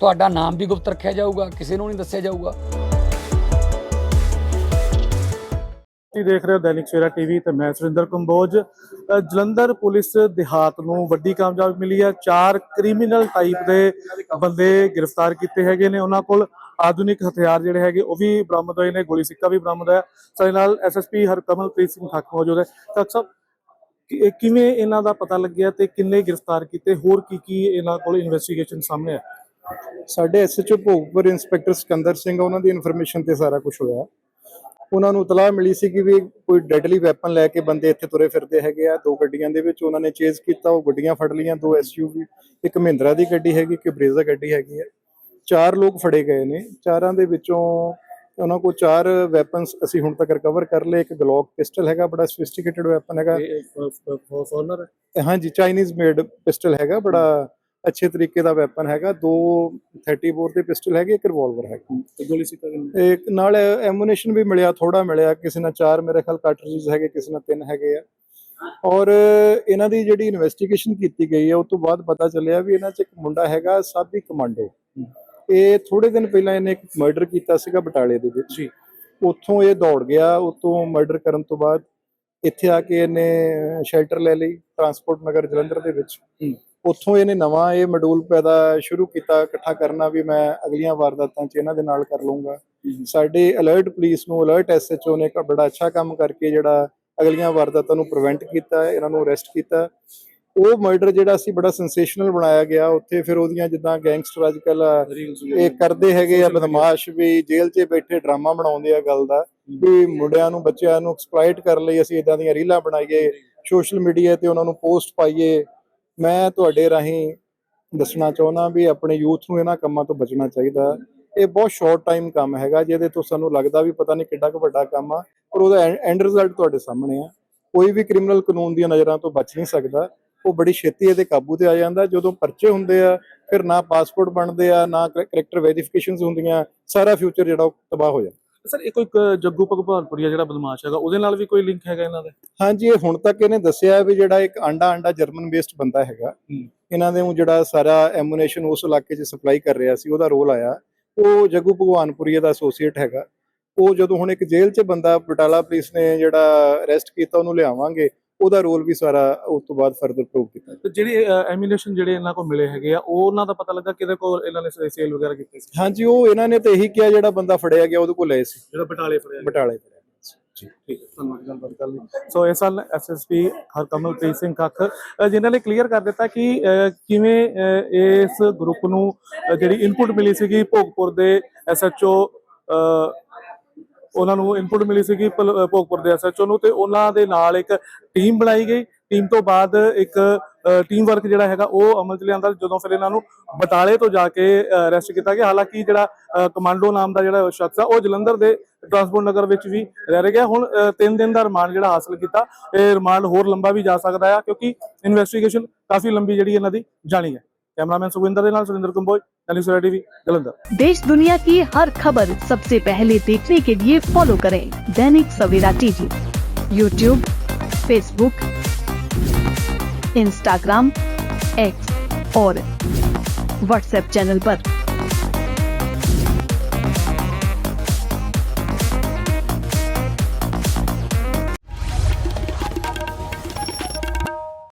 ਤੁਹਾਡਾ ਨਾਮ ਵੀ ਗੁਪਤ ਰੱਖਿਆ ਜਾਊਗਾ, ਕਿਸੇ ਨੂੰ ਨਹੀਂ ਦੱਸਿਆ ਜਾਊਗਾ। ਤੁਸੀਂ ਦੇਖ ਰਹੇ ਹੋ ਦੈਨਿਕ ਸਵੇਰਾ ਟੀਵੀ ਤੇ ਮੈਂ ਸੁਰਿੰਦਰ ਕੰਬੋਜ। ਜਲੰਧਰ ਪੁਲਿਸ ਦਿਹਾਤ ਨੂੰ ਵੱਡੀ ਕਾਮਯਾਬੀ ਮਿਲੀ ਹੈ। ਚਾਰ ਕ੍ਰਿਮੀਨਲ ਟਾਈਪ ਦੇ ਬੰਦੇ ਗ੍ਰਿਫਤਾਰ ਕੀਤੇ ਹੈਗੇ ਨੇ। ਉਹਨਾਂ ਕੋਲ ਆਧੁਨਿਕ ਹਥਿਆਰ ਜਿਹੜੇ ਹੈਗੇ, ਉਹ ਵੀ ਬਰਾਮਦ ਹੋਏ ਨੇ, ਗੋਲੀ ਸਿੱਕਾ ਵੀ ਬਰਾਮਦ ਹੈ ਸਾਡੇ ਨਾਲ ਐਸਐਸਪੀ ਹਰਕਮਲਪ੍ਰੀਤ ਸਿੰਘ ਠੱਕ ਮੌਜੂਦ ਹੈ। ਡਾਕਟਰ ਸਾਹਿਬ ਕਿਵੇਂ ਇਹਨਾਂ ਦਾ ਪਤਾ ਲੱਗਿਆ ਤੇ ਕਿੰਨੇ ਗ੍ਰਿਫਤਾਰ ਕੀਤੇ? ਹੋਰ ਕੀ ਕੀ ਇਹਨਾਂ ਕੋਲ ਇਨਵੈਸਟੀਗੇਸ਼ਨ ਸਾਹਮਣੇ ਹੈ ਸਾਡੇ ਐਸਐਚਓ ਭੋਗਪੁਰ ਇੰਸਪੈਕਟਰ ਸਿਕੰਦਰ ਸਿੰਘ ਉਹਨਾਂ ਦੀ ਇਨਫੋਰਮੇਸ਼ਨ ਤੇ ਸਾਰਾ ਕੁਝ ਹੋਇਆ ਉਹਨਾਂ ਨੂੰ ਇਤਲਾਹ ਮਿਲੀ ਸੀ ਕਿ ਵੀ ਕੋਈ ਡੈਡਲੀ ਵੈਪਨ ਲੈ ਕੇ ਬੰਦੇ ਇੱਥੇ ਤੁਰੇ ਫਿਰਦੇ ਹੈਗੇ ਆ ਦੋ ਗੱਡੀਆਂ ਦੇ ਵਿੱਚ ਉਹਨਾਂ ਨੇ ਚੇਜ਼ ਕੀਤਾ ਉਹ ਗੱਡੀਆਂ ਫੜ ਲਈਆਂ ਦੋ ਐਸਯੂਵੀ ਇੱਕ ਮਹਿੰਦਰਾ ਦੀ ਗੱਡੀ ਹੈਗੀ ਇੱਕ ਬਰੇਜ਼ਾ ਗੱਡੀ ਹੈਗੀ ਹੈ ਚਾਰ ਲੋਕ ਫੜੇ ਗਏ ਨੇ ਚਾਰਾਂ ਦੇ ਵਿੱਚੋਂ ਉਹਨਾਂ ਕੋਲ ਚਾਰ ਵੈਪਨਸ ਅਸੀਂ ਹੁਣ ਤੱਕ ਰਿਕਵਰ ਕਰ ਲਏ ਇੱਕ ਗਲੋਕ ਪਿਸਟਲ ਹੈਗਾ ਬੜਾ ਸਫਿਸਟੀਕੇਟਡ ਵੈਪਨ ਹੈਗਾ ਫੋਰਨਰ ਹਾਂਜੀ ਚਾਈਨੀਜ਼ ਮੇਡ ਪਿਸਟਲ ਹੈਗਾ ਬੜਾ ਅੱਛੇ ਤਰੀਕੇ ਦਾ ਵੈਪਨ ਹੈਗਾ ਦੋ 30 ਬੋਰ ਦੇ ਪਿਸਟਲ ਹੈਗੇ ਇੱਕ ਰਿਵਾਲਵਰ ਹੈਗਾ। ਤੇ ਗੋਲੀ ਸਿੱਕਾ ਕਿੰਨੇ ਇੱਕ ਨਾਲ ਐਮੂਨੇਸ਼ਨ ਵੀ ਮਿਲਿਆ ਥੋੜਾ ਮਿਲਿਆ ਕਿਸੇ ਨਾਲ ਚਾਰ ਮੇਰੇ ਖਿਆਲ ਕਾਰਟ੍ਰਿਜਸ ਹੈਗੇ ਕਿਸੇ ਨਾਲ ਤਿੰਨ ਹੈਗੇ ਆ। ਔਰ ਇਹਨਾਂ ਦੀ ਜਿਹੜੀ ਇਨਵੈਸਟੀਗੇਸ਼ਨ ਕੀਤੀ ਗਈ ਹੈ ਉਸ ਤੋਂ ਬਾਅਦ ਪਤਾ ਚੱਲਿਆ ਵੀ ਇਹਨਾਂ 'ਚ ਇੱਕ ਮੁੰਡਾ ਹੈਗਾ ਸਾਬੀ ਕਮਾਂਡੋ। ਇਹ ਥੋੜੇ ਦਿਨ ਪਹਿਲਾਂ ਇਹਨੇ ਇੱਕ ਮਰਡਰ ਕੀਤਾ ਸੀਗਾ ਬਟਾਲੇ ਦੇ ਵਿੱਚ। ਜੀ। ਉੱਥੋਂ ਇਹ ਦੌੜ ਗਿਆ ਉੱਥੋਂ ਮਰਡਰ ਕਰਨ ਤੋਂ ਬਾਅਦ ਇੱਥੇ ਆ ਕੇ ਇਹਨੇ ਸ਼ੈਲਟਰ ਲੈ ਲਈ ਟਰਾਂਸਪੋਰਟ ਨਗਰ ਜਲੰਧਰ ਦੇ ਵਿੱਚ। ਉੱਥੋਂ ਇਹਨੇ ਨਵਾਂ ਇਹ ਮੋਡੂਲ ਪੈਦਾ ਸ਼ੁਰੂ ਕੀਤਾ ਇਕੱਠਾ ਕਰਨਾ ਵੀ ਮੈਂ ਅਗਲੀਆਂ ਵਾਰਦਾਤਾਂ 'ਚ ਇਹਨਾਂ ਦੇ ਨਾਲ ਕਰ ਲਵਾਂਗਾ ਸਾਡੇ ਅਲਰਟ ਪੁਲਿਸ ਨੂੰ ਅਲਰਟ ਐਸਐਚਓ ਨੇ ਬੜਾ ਅੱਛਾ ਕੰਮ ਕਰਕੇ ਜਿਹੜਾ ਅਗਲੀਆਂ ਵਾਰਦਾਤਾਂ ਨੂੰ ਪ੍ਰੀਵੈਂਟ ਕੀਤਾ ਇਹਨਾਂ ਨੂੰ ਅਰੈਸਟ ਕੀਤਾ। ਉਹ ਮਰਡਰ ਜਿਹੜਾ ਸੀ ਬੜਾ ਸੈਂਸੇਸ਼ਨਲ ਬਣਾਇਆ ਗਿਆ। ਉੱਥੇ ਫਿਰ ਉਹਦੀਆਂ ਜਿੱਦਾਂ ਗੈਂਗਸਟਰ ਅੱਜਕੱਲ ਇਹ ਕਰਦੇ ਹੈਗੇ ਆ ਬਦਮਾਸ਼ ਵੀ ਜੇਲ੍ਹ 'ਚ ਬੈਠੇ ਡਰਾਮਾ ਬਣਾਉਂਦੇ ਆ ਗੱਲ ਦਾ। ਵੀ ਮੁੰਡਿਆਂ ਨੂੰ ਬੱਚਿਆਂ ਨੂੰ ਐਕਸਪਲੋਇਟ ਕਰਨ ਲਈ ਅਸੀਂ ਇਦਾਂ ਦੀਆਂ ਰੀਲਾਂ ਬਣਾਈਏ ਸੋਸ਼ਲ ਮੀਡੀਆ ਤੇ ਉਹਨਾਂ ਨੂੰ ਪੋਸਟ ਪਾਈਏ। ਮੈਂ ਤੁਹਾਡੇ ਰਾਹੀਂ ਦੱਸਣਾ ਚਾਹੁੰਦਾ ਵੀ ਆਪਣੇ ਯੂਥ ਨੂੰ ਇਹਨਾਂ ਕੰਮਾਂ ਤੋਂ ਬਚਣਾ ਚਾਹੀਦਾ। ਇਹ ਬਹੁਤ ਸ਼ਾਰਟ ਟਾਈਮ ਕੰਮ ਹੈਗਾ, ਜਿਹਦੇ ਤੋਂ ਸਾਨੂੰ ਲੱਗਦਾ ਵੀ ਪਤਾ ਨਹੀਂ ਕਿੱਡਾ ਕੁ ਵੱਡਾ ਕੰਮ ਆ, ਪਰ ਉਹਦਾ ਐਂਡ ਰਿਜ਼ਲਟ ਤੁਹਾਡੇ ਸਾਹਮਣੇ ਆ। ਕੋਈ ਵੀ ਕ੍ਰਿਮੀਨਲ ਕਾਨੂੰਨ ਦੀਆਂ ਨਜ਼ਰਾਂ ਤੋਂ ਬਚ ਨਹੀਂ ਸਕਦਾ। ਉਹ ਬੜੀ ਛੇਤੀ ਇਹਦੇ ਕਾਬੂ ਤੇ ਆ ਜਾਂਦਾ। ਜਦੋਂ ਪਰਚੇ ਹੁੰਦੇ ਆ, ਫਿਰ ਨਾ ਪਾਸਪੋਰਟ ਬਣਦੇ ਆ, ਨਾ ਕਰੈਕਟਰ ਵੈਰੀਫਿਕੇਸ਼ਨਸ ਹੁੰਦੀਆਂ, ਸਾਰਾ ਫਿਊਚਰ ਜਿਹੜਾ ਉਹ ਤਬਾਹ ਹੋ ਜਾਂਦਾ। ਸਰ ਇਹ ਕੋਈ ਕ- ਜੱਗੂ ਭਗਵਾਨਪੁਰੀਆ ਜਿਹੜਾ ਬਦਮਾਸ਼ ਹੈਗਾ ਉਹਦੇ ਨਾਲ ਵੀ ਕੋਈ ਲਿੰਕ ਹੈਗਾ ਇਹਨਾਂ ਦਾ? ਹਾਂਜੀ ਇਹ ਹੁਣ ਤੱਕ ਇਹਨੇ ਦੱਸਿਆ ਵੀ ਜਿਹੜਾ ਇੱਕ ਆਂਡਾ ਆਂਡਾ ਜਰਮਨ ਬੇਸਡ ਬੰਦਾ ਹੈਗਾ ਇਹਨਾਂ ਦੇ ਨੂੰ ਜਿਹੜਾ ਸਾਰਾ ਐਮੂਨੇਸ਼ਨ ਉਸ ਇਲਾਕੇ 'ਚ ਸਪਲਾਈ ਕਰ ਰਿਹਾ ਸੀ ਉਹਦਾ ਰੋਲ ਆਇਆ। ਉਹ ਜੱਗੂ ਭਗਵਾਨਪੁਰੀਆ ਦਾ ਐਸੋਸੀਏਟ ਹੈਗਾ। ਉਹ ਜਦੋਂ ਹੁਣ ਇੱਕ ਜੇਲ੍ਹ 'ਚ ਬੰਦਾ ਬਟਾਲਾ ਪੁਲਿਸ ਨੇ ਜਿਹੜਾ ਅਰੈਸਟ ਕੀਤਾ ਉਹਨੂੰ ਲਿਆਵਾਂਗੇ ਉਹਦਾ ਰੋਲ ਵੀ ਸਾਰਾ ਉਸ ਤੋਂ ਬਾਅਦ ਫਰਦਰ ਪ੍ਰੂਵ ਕੀਤਾ ਤੇ ਜਿਹੜੇ ਐਮੂਨੇਸ਼ਨ ਜਿਹੜੇ ਇਹਨਾਂ ਕੋਲ ਮਿਲੇ ਹੈਗੇ ਆ ਉਹ ਉਹਨਾਂ ਦਾ ਪਤਾ ਲੱਗਾ ਕਿਹਦੇ ਕੋਲ ਇਹਨਾਂ ਨੇ ਸੇਲ ਵਗੈਰਾ ਕੀਤੀ ਸੀ? ਹਾਂਜੀ ਉਹ ਇਹਨਾਂ ਨੇ ਤਾਂ ਇਹੀ ਕਿਹਾ ਜਿਹੜਾ ਬੰਦਾ ਫੜਿਆ ਗਿਆ ਉਹਦੇ ਕੋਲ ਲਏ ਸੀ। ਜਿਹੜਾ ਬਟਾਲੇ ਫੜਿਆ। ਬਟਾਲੇ ਫੜਿਆ ਠੀਕ ਹੈ। ਧੰਨਵਾਦ ਗੱਲਬਾਤ ਕਰ ਲਈ। ਸੋ ਇਸ ਸਾਲ ਐਸਐਸਪੀ ਹਰਕਮਲਪ੍ਰੀਤ ਸਿੰਘ ਕੱਖ ਜਿਨ੍ਹਾਂ ਨੇ ਕਲੀਅਰ ਕਰ ਦਿੱਤਾ ਕਿ ਕਿਵੇਂ ਇਸ ਗਰੁੱਪ ਨੂੰ ਜਿਹੜੀ ਇਨਪੁਟ ਮਿਲੀ ਸੀਗੀ ਭੋਗਪੁਰ ਦੇ ਐਸਐਚਓ ਉਹਨਾਂ ਨੂੰ ਇਨਪੁਟ ਮਿਲੀ ਸੀਗੀ ਭਲ- ਅ, ਭੋਗਪੁਰ ਦੇ ਐਸਐਚਓ ਨੂੰ ਤੇ ਉਹਨਾਂ ਦੇ ਨਾਲ ਇੱਕ ਟੀਮ ਬਣਾਈ ਗਈ। ਟੀਮ ਤੋਂ ਬਾਅਦ ਇੱਕ ਟੀਮ ਵਰਕ ਜਿਹੜਾ ਹੈਗਾ ਉਹ ਅਮਲ ਚ ਲਿਆਂਦਾ ਜਦੋਂ ਫਿਰ ਇਹਨਾਂ ਨੂੰ ਬਟਾਲੇ ਤੋਂ ਜਾ ਕੇ ਅਰੈਸਟ ਕੀਤਾ ਗਿਆ। ਹਾਲਾਂਕਿ ਜਿਹੜਾ ਕਮਾਂਡੋ ਨਾਮ ਦਾ ਜਿਹੜਾ ਸ਼ਖਸ ਆ ਉਹ ਜਲੰਧਰ ਦੇ ਟਰਾਂਸਪੋਰਟ ਨਗਰ ਵਿੱਚ ਵੀ ਰਹਿ ਗਿਆ ਹੁਣ 3 ਦਿਨ ਦਾ ਰਿਮਾਂਡ ਜਿਹੜਾ ਹਾਸਲ ਕੀਤਾ ਇਹ ਰਿਮਾਂਡ ਹੋਰ ਲੰਬਾ ਵੀ ਜਾ ਸਕਦਾ ਆ ਕਿਉਂਕਿ ਇਨਵੈਸਟੀਗੇਸ਼ਨ ਕਾਫੀ ਲੰਬੀ ਜਿਹੜੀ ਇਹਨਾਂ ਦੀ ਜਾਣੀ ਹੈ। Cameraman Suvinder Lal Surendra Kamboj Dainik TV, Jalandhar. देश दुनिया की हर खबर सबसे पहले देखने के लिए फॉलो करें Dainik Savera TV. YouTube Facebook Instagram X और व्हाट्सएप चैनल आरोप